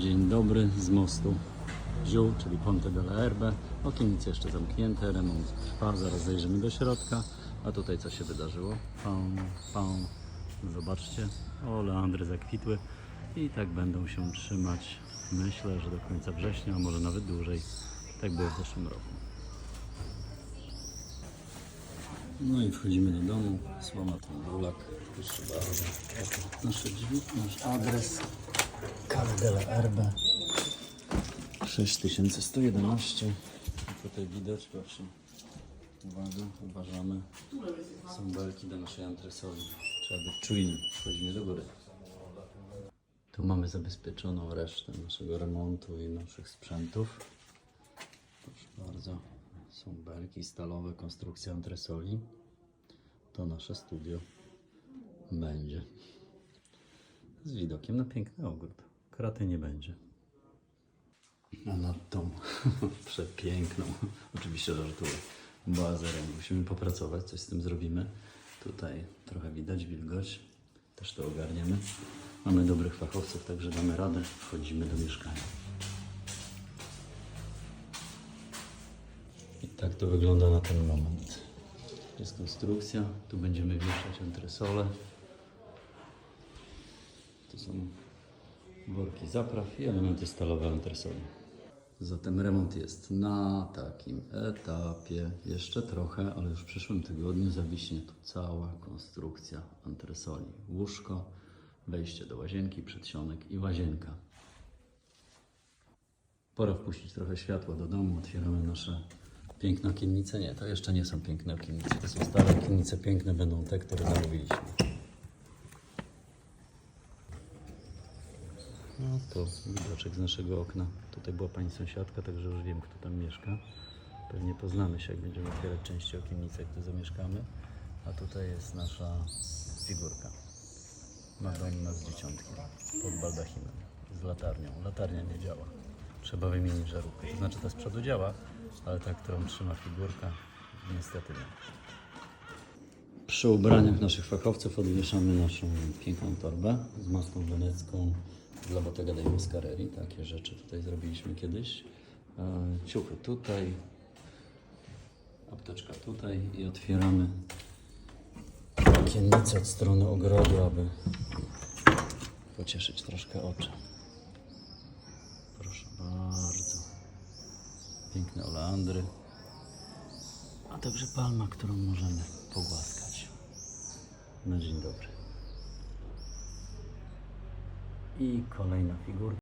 Dzień dobry z mostu Ziół, czyli Ponte della Erbe. Okiennice jeszcze zamknięte, remont trwa, zaraz zajrzymy do środka. A tutaj co się wydarzyło? Pam, pam. Zobaczcie, o leandry zakwitły i tak będą się trzymać. Myślę, że do końca września, a może nawet dłużej. Tak było w zeszłym roku. No i wchodzimy do domu. Słomaty brulak. Proszę bardzo. Nasze drzwi, nasz adres. Cala della Erbe. 6111. I tutaj widać, proszę. Uwaga, uważamy. Są belki do naszej antresoli. Trzeba być czujnym. Wchodzimy do góry. Tu mamy zabezpieczoną resztę naszego remontu i naszych sprzętów. Proszę bardzo. Są belki stalowe, konstrukcja antresoli. To nasze studio będzie. Z widokiem na piękny ogród. Kraty nie będzie. A nad tą przepiękną, oczywiście żartuję, bazerem musimy popracować, coś z tym zrobimy. Tutaj trochę widać wilgoć, też to ogarniemy. Mamy dobrych fachowców, także damy radę. Wchodzimy do mieszkania. I tak to wygląda na ten moment. Jest konstrukcja, tu będziemy wieszać antresole. To są worki zapraw i elementy stalowe antresoli. Zatem remont jest na takim etapie. Jeszcze trochę, ale już w przyszłym tygodniu zawiśnie tu cała konstrukcja antresoli. Łóżko, wejście do łazienki, przedsionek i łazienka. Pora wpuścić trochę światła do domu. Otwieramy nasze piękne okiennice. Nie, to jeszcze nie są piękne okiennice. To są stare okiennice. Piękne będą te, które zamówiliśmy. No to widoczek z naszego okna. Tutaj była pani sąsiadka, także już wiem, kto tam mieszka. Pewnie poznamy się, jak będziemy otwierać części okiennice, gdy zamieszkamy. A tutaj jest nasza figurka. Madonna z dzieciątkiem pod baldachimem, z latarnią. Latarnia nie działa. Trzeba wymienić żarówkę. To znaczy ta z przodu działa, ale ta, którą trzyma figurka, niestety nie. Przy ubraniach naszych fachowców odwieszamy naszą piękną torbę z maską wenecką dla Bottega dei Mascarelli. Takie rzeczy tutaj zrobiliśmy kiedyś. E, Ciuchy tutaj, apteczka tutaj i otwieramy okiennicę od strony ogrodu, aby pocieszyć troszkę oczy. Proszę bardzo. Piękne oleandry, a także palma, którą możemy pogłaskać. Na dzień dobry. I kolejna figurka.